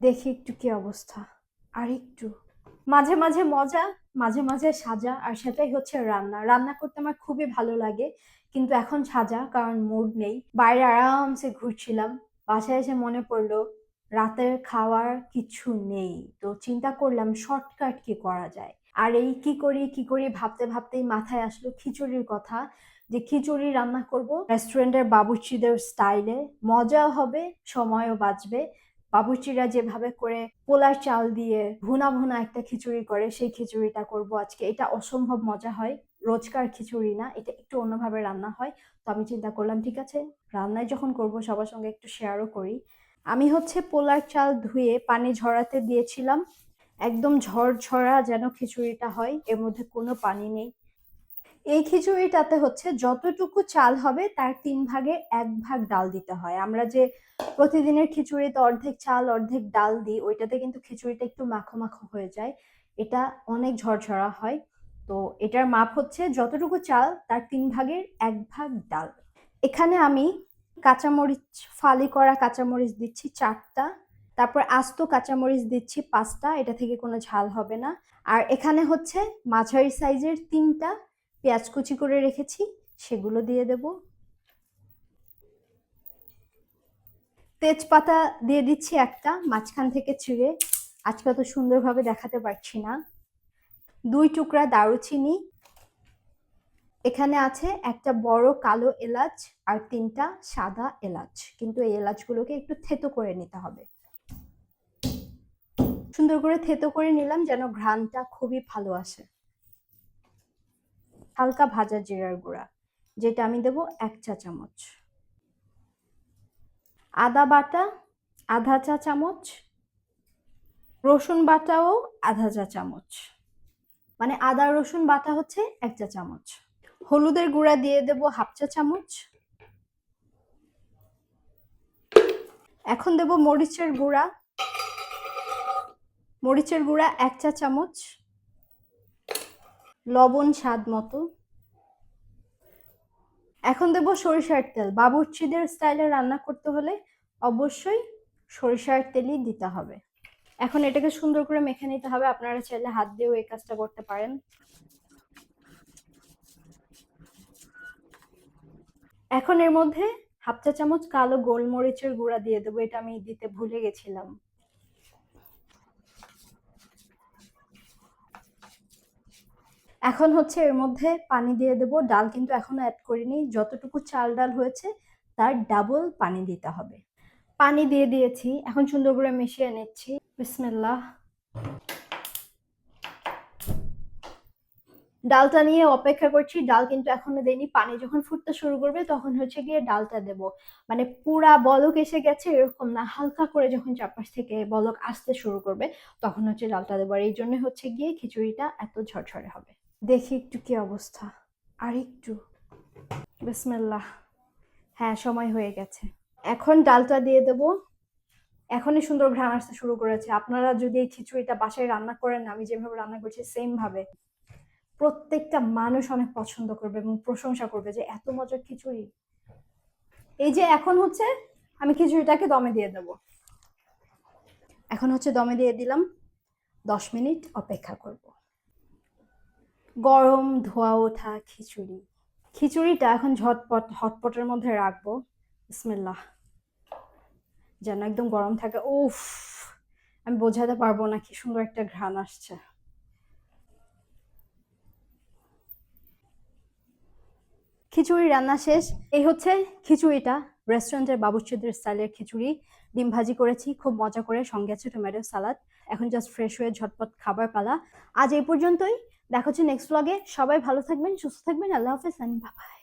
দেখি একটু কি অবস্থা। আর একটু। মাঝে মাঝে মজা, মাঝে মাঝে সাজা, আর সেটাই হচ্ছে রান্না। রান্না করতে আমার খুবই ভালো লাগে, কিন্তু এখন সাজা কারণ মুড নেই। বাইরে আরামসে ঘুরছিলাম, বাসায় এসে মনে পড়ল, রাতের খাওয়ার কিছু নেই। তো চিন্তা করলাম শর্টকাট কি করা যায়? আর এই কি করি কি করি ভাবতে ভাবতেই মাথায় আসলো খিচুড়ির কথা, যে খিচুড়ি রান্না করব রেস্টুরেন্টের বাবুর্চিদের স্টাইলে মজাও হবে, সময়ও বাঁচবে বাবুর্চিরা যেভাবে করে পোলার চাল দিয়ে ভুনা ভুনা একটা খিচুড়ি করে, সেই খিচুড়িটা করব আজকে। এটা অসম্ভব মজা হয়। রোজকার খিচুড়ি না, এটা একটু অন্যভাবে রান্না হয়। তো আমি চিন্তা করলাম, ঠিক আছে, রান্নায় যখন করব, সবার সঙ্গে একটু শেয়ারও করি। আমি হচ্ছে পোলার চাল ধুয়ে পানি ঝরাতে দিয়েছিলাম। একদম ঝরঝরা যেন খিচুড়িটা হয়, এর মধ্যে কোনো পানি নেই। এই খিচুড়িটাতে হচ্ছে যতটুকু চাল হবে তার তিন ভাগে এক ভাগ ডাল দিতে হয়। আমরা যে প্রতিদিনের খিচুড়িতে অর্ধেক চাল, অর্ধেক ডাল দিই, ওইটাতে কিন্তু খিচুড়িটা একটু মাখো মাখো হয়ে যায়। এটা অনেক ঝরঝরা হয়। তো এটার মাপ হচ্ছে যতটুকু চাল তার তিন ভাগের এক ভাগ ডাল। এখানে আমি কাঁচামরিচ, ফালি করা কাঁচামরিচ দিচ্ছি চারটা, তারপর আস্ত কাঁচামরিচ দিচ্ছি পাঁচটা, এটা থেকে কোনো ঝাল হবে না। আর এখানে হচ্ছে মাঝারি সাইজের তিনটা পেঁয়াজ কুচি করে রেখেছি, সেগুলো দিয়ে দেব। তেজপাতা দিয়ে দিচ্ছি একটা, মাঝখান থেকে ছিঁড়ে আজকে অত সুন্দরভাবে দেখাতে পারছি না। দুই টুকরা দারুচিনি। এখানে আছে একটা বড় কালো এলাচ আর তিনটা সাদা এলাচ। কিন্তু এই এলাচগুলোকে একটু থেতো করে নিতে হবে। সুন্দর করে থেতো করে নিলাম যেন ঘ্রাণটা খুবই ভালো আসে। হালকা ভাজা জিরার গুঁড়া, যেটা আমি দেব এক চা চামচ। আদা বাটা, আধা চা চামচ। রসুন বাটাও আধা চা চামচ। মানে আদা, রসুন, বাটা হচ্ছে এক চা চামচ। হলুদের গুঁড়া দিয়ে দেব হাফ চা চামচ। এখন দেব মরিচের গুঁড়া। মরিচের গুঁড়া এক চা চামচ। লবণ স্বাদ মতো। এখন দেব সরিষার তেল। বাবুর্চিদের স্টাইলে রান্না করতে হলে অবশ্যই সরিষার তেলই দিতে হবে। এখন এটাকে সুন্দর করে মেখে নিতে হবে। আপনারা চাইলে হাত দিয়েও এই কাজটা করতে পারেন। এখন এর মধ্যে হাফ চা চামচ কালো গোলমরিচের গুঁড়া দিয়ে দেবো। এটা আমি দিতে ভুলে গেছিলাম। এখন হচ্ছে এর মধ্যে পানি দিয়ে দেব। ডাল কিন্তু এখনও অ্যাড করিনি। যতটুকু চাল ডাল হয়েছে, তার ডাবল পানি দিতে হবে। পানি দিয়ে দিয়েছি। এখন সুন্দর করে মিশিয়ে নিচ্ছি। বিসমিল্লাহ। ডালটা নিয়ে অপেক্ষা করছি। ডাল কিন্তু এখনও দেয়নি। পানি যখন ফুটতে শুরু করবে, তখন হচ্ছে গিয়ে ডালটা দেব। মানে পুরা বলক এসে গেছে, এরকম না। হালকা করে যখন চারপাশ থেকে বলক আসতে শুরু করবে, তখন হচ্ছে ডালটা দেবো। আর এই জন্য হচ্ছে গিয়ে খিচুড়িটা এত ঝরঝরে হবে। দেখি একটু কি অবস্থা। আর একটু। বিসমিল্লাহ। হ্যাঁ সময় হয়ে গেছে। এখন ডালটা দিয়ে দেব। এখনই সুন্দর ঘ্রাণ আসতে শুরু করেছে। আপনারা যদি এই খিচুড়িটা বাসায় রান্না করেন, আমি যেভাবে রান্না করছি সেম ভাবে প্রত্যেকটা মানুষ অনেক পছন্দ করবে এবং প্রশংসা করবে যে, এত মজার খিচুড়ি। এই যে এখন হচ্ছে, আমি খিচুড়িটাকে দমে দিয়ে দেব। এখন হচ্ছে দমে দিয়ে দিলাম। দশ মিনিট অপেক্ষা করব। গরম ধোয়া ওঠা খিচুড়ি। খিচুড়িটা এখন ঝটপট, হটপটের মধ্যে রাখব। বিসমিল্লাহ। যেন একদম গরম থাকে। উফ, আমি বোঝাতে পারব না কি সুন্দর একটা ঘ্রাণ আসছে। খিচুড়ি রান্না শেষ। এই হচ্ছে খিচুড়িটা। রেস্টুরেন্টের বাবুচ্ছেদের স্টাইলের খিচুড়ি, ডিম ভাজি করেছি, খুব মজা করে, সঙ্গে আছে টমেটো সালাদ। এখন জাস্ট ফ্রেশ হয়ে ঝটপট খাবার পালা। আজ এই পর্যন্তই। দেখা হচ্ছে নেক্সট ব্লগে সবাই ভালো থাকবেন, সুস্থ থাকবেন। আল্লাহ হাফেজ বাই